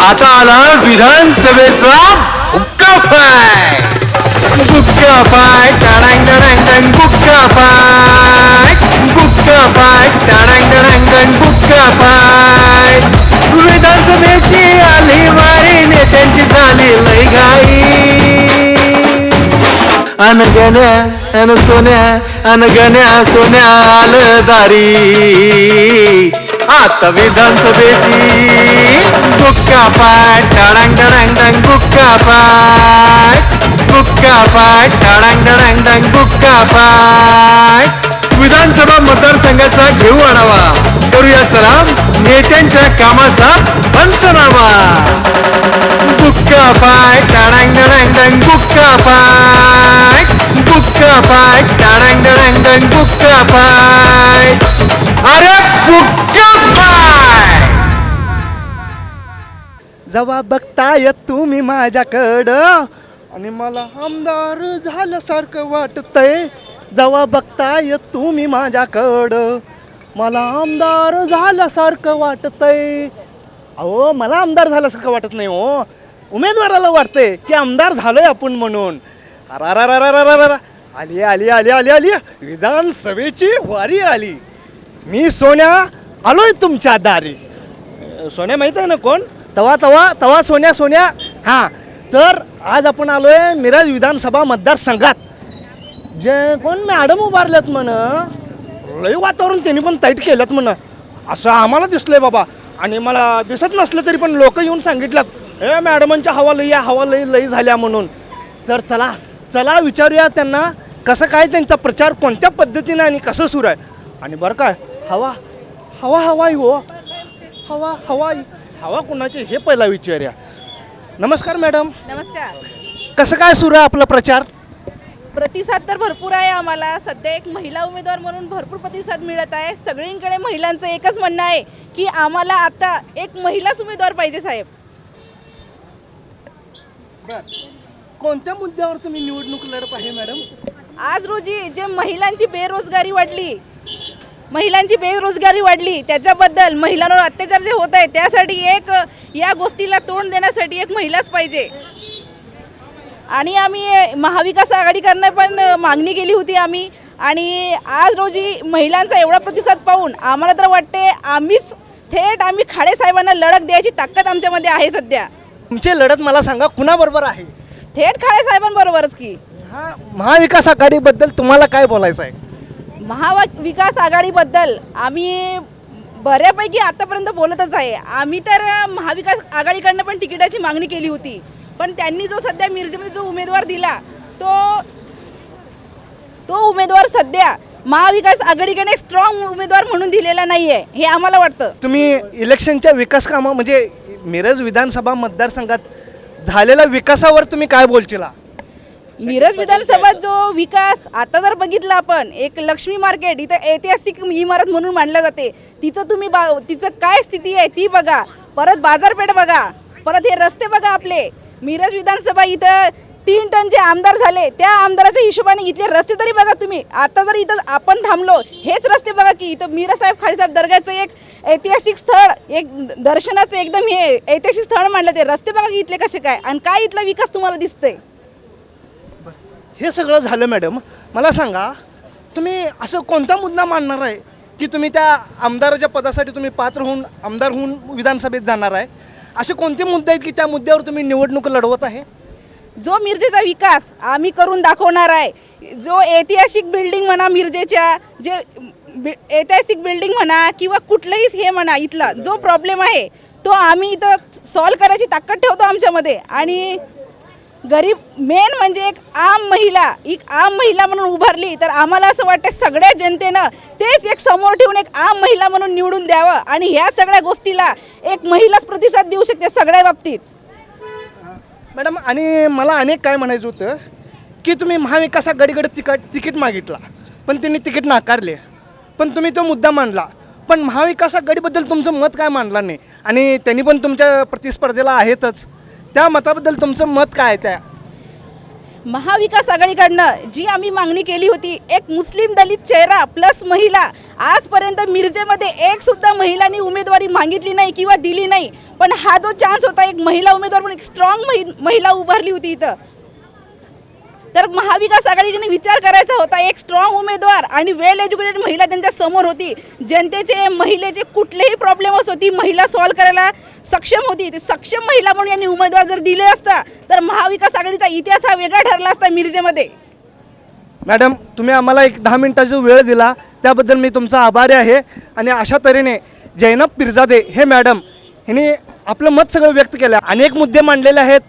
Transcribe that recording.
आता आला विधानसभेचा हुक्का पाय. गुक्का पाय टाडांग डडांग डंग गुक्का पाय. गुक्का पाय टाडांग डडांग डंग गुक्का पाय. विधानसभेची आली वारी नेत्यांची झाली लय घाई. अन गण्या अन सोन्या अन गण्या सोन्या आलं दारी. आता विधानसभेची गुक्का पाय टाळांग डणांग डंग गुक्का पाय. गुक्का पाय टाळांग डणांग डंग गुक्का पाय. विधानसभा मतदारसंघाचा घेऊ आढावा. करूया चला नेत्यांच्या कामाचा पंचनामा. गुक्का पाय टाळांग डणांग डंग गुक्का पाय. गुक्का पाय टाळांग डणांग डंग गुक्का पाय. अरे गुक्का जवा बघताय तुम्ही माझ्याकडं. आणि मला आमदार झाल्यासारखं वाटतंय. जवा बघताय तुम्ही माझ्याकडं. मला आमदार झाल्यासारखं वाटतंय. अहो मला आमदार झाल्यासारखं वाटत नाही हो. उमेदवाराला वाटतंय की आमदार झालोय आपण म्हणून. अरारारारारारा आली आली आली आली आली. विधानसभेची वारी आली. मी सोन्या आलोय तुमच्या दारी. सोन्या माहीत आहे ना कोण? तवा तवा तवा सोन्या सोन्या. हां तर आज आपण आलो आहे मिरज विधानसभा मतदारसंघात. जे कोण मॅडम उभारल्यात म्हण लय वातावरण त्यांनी पण टाईट केलं म्हण. असं आम्हाला दिसलं आहे बाबा. आणि मला दिसत नसलं तरी पण लोक येऊन सांगितल्यात ए मॅडमांच्या हवा लई या हवा लई लई झाल्या म्हणून. तर चला चला विचारूया त्यांना कसं काय त्यांचा प्रचार कोणत्या पद्धतीने आणि कसं सुरू आहे. आणि बरं काय हवा हवा हवा आहे हो हवा हवा हवा कुणाची हे पहिला विचारूया नमस्कार मॅडम. नमस्कार. कसं काय सुरू आहे आपला प्रचार? प्रतिसाद तर भरपूर आहे आम्हाला. सध्या एक महिला उमेदवार म्हणून भरपूर प्रतिसाद मिळत आहे. सगळींकडे महिलांचं एकच म्हणणं आहे की आम्हाला आता एक महिलाच उमेदवार पाहिजे साहेब. कोणत्या मुद्द्यावर तुम्ही निवडणूक लढत आहे मॅडम? आज रोजी जे महिलांची बेरोजगारी वाढली महिलांची बेरोजगारी वाढली त्याच्याबद्दल महिलांवर अत्याचार जे होत आहे त्यासाठी एक या गोष्टीला तोंड देण्यासाठी एक महिलाच पाहिजे. आणि आम्ही महाविकास आघाडीकडनं पण मागणी केली होती आम्ही आणि आज रोजी महिलांचा एवढा प्रतिसाद पाहून आम्हाला तर वाटते आम्हीच थेट आम्ही खाडे साहेबांना लढत द्यायची ताकद आमच्यामध्ये आहे सध्या. तुमची लढत मला सांगा कुणाबरोबर आहे? थेट खाडे साहेबांबरोबरच की. हा महाविकास आघाडीबद्दल तुम्हाला काय बोलायचं आहे? महावा विकास आघाडीबद्दल आम्ही बऱ्यापैकी आतापर्यंत बोलतच आहे. आम्ही तर महाविकास आघाडीकडनं पण तिकिटाची मागणी केली होती. पण त्यांनी जो सध्या मिरजेमध्ये जो उमेदवार दिला तो तो उमेदवार सध्या महाविकास आघाडीकडे स्ट्रॉंग उमेदवार म्हणून दिलेला नाही आहे हे आम्हाला वाटतं. तुम्ही इलेक्शनच्या विकास कामं म्हणजे मिरज विधानसभा मतदारसंघात झालेल्या विकासावर तुम्ही काय बोलचिला मिरज विधानसभा जो विकास आता जर बघितला आपण एक लक्ष्मी मार्केट इथं ऐतिहासिक इमारत म्हणून मानलं जाते. तिचं तुम्ही बा तिचं काय स्थिती आहे ती बघा. परत बाजारपेठ बघा. परत हे रस्ते बघा आपले. मिरज विधानसभा इथं तीन टन जे आमदार झाले त्या आमदाराच्या हिशोबाने इथले रस्ते तरी बघा तुम्ही. आता जर इथं आपण थांबलो हेच रस्ते बघा की इथं मीरा साहेब खालीसाहेब दर्ग्याचं एक ऐतिहासिक स्थळ एक दर्शनाचं एकदम हे ऐतिहासिक स्थळ मानलं ते. रस्ते बघा की इथले कसे काय आणि काय इथला विकास तुम्हाला दिसतंय? हे सगळं झालं मॅडम. मला सांगा तुम्ही असं कोणता मुद्दा मांडणार आहे की तुम्ही त्या आमदाराच्या पदासाठी तुम्ही पात्र होऊन आमदार होऊन विधानसभेत जाणार आहे? असे कोणते मुद्दे आहेत की त्या मुद्द्यावर तुम्ही निवडणूक लढवत आहे? जो मिरजेचा विकास आम्ही करून दाखवणार आहे जो ऐतिहासिक बिल्डिंग म्हणा मिरजेच्या जे बि- ऐतिहासिक बिल्डिंग म्हणा किंवा कुठलंही हे म्हणा इथला जो प्रॉब्लेम आहे तो आम्ही इथं सॉल्व करायची ताकद ठेवतो आमच्यामध्ये. आणि गरीब मेन म्हणजे एक आम महिला एक आम महिला म्हणून उभारली तर आम्हाला असं वाटतं सगळ्या जनतेनं तेच एक समोर ठेवून एक आम महिला म्हणून निवडून द्यावं आणि ह्या सगळ्या गोष्टीला एक महिलाच प्रतिसाद देऊ शकते सगळ्या बाबतीत. मॅडम आणि मला अनेक काय म्हणायचं होतं की तुम्ही महाविकास आघाडीकडे तिकट तिकीट मागितला पण त्यांनी तिकीट नाकारले पण तुम्ही तो मुद्दा मांडला. पण महाविकास आघाडीबद्दल तुमचं मत काय मांडला नाही? आणि त्यांनी पण तुमच्या प्रतिस्पर्धेला आहेतच. त्या मताबद्दल तुमचं मत काय आहे त्या? महाविकास आघाडीकडनं जी आम्ही मागणी केली होती एक मुस्लिम दलित चेहरा प्लस महिला आजपर्यंत मिरजेमध्ये एक सुद्धा महिलांनी उमेदवारी मागितली नाही किंवा दिली नाही. पण हा जो चान्स होता एक महिला उमेदवार म्हणून एक स्ट्रॉंग महिला उभारली होती इथं. तर महाविकास आघाडीने विचार करायचा होता एक स्ट्रॉंग उमेदवार आणि वेल एज्युकेटेड महिला त्यांच्यासमोर होती. जनतेचे महिलेचे कुठलेही प्रॉब्लेम असो ती महिला सॉल्व्ह करायला सक्षम होती. ते सक्षम महिला म्हणून यांनी उमेदवार जर दिले असता तर महाविकास आघाडीचा इतिहास हा वेगळा ठरला असता मिरजेमध्ये. मॅडम तुम्ही आम्हाला एक दहा मिनिटाचा वेळ दिला त्याबद्दल मी तुमचा आभारी आहे. आणि अशा तऱ्हेने जैनब पिरजादे हे मॅडम ह्यांनी आपलं मत सगळं व्यक्त केलं. अनेक मुद्दे मांडलेले आहेत.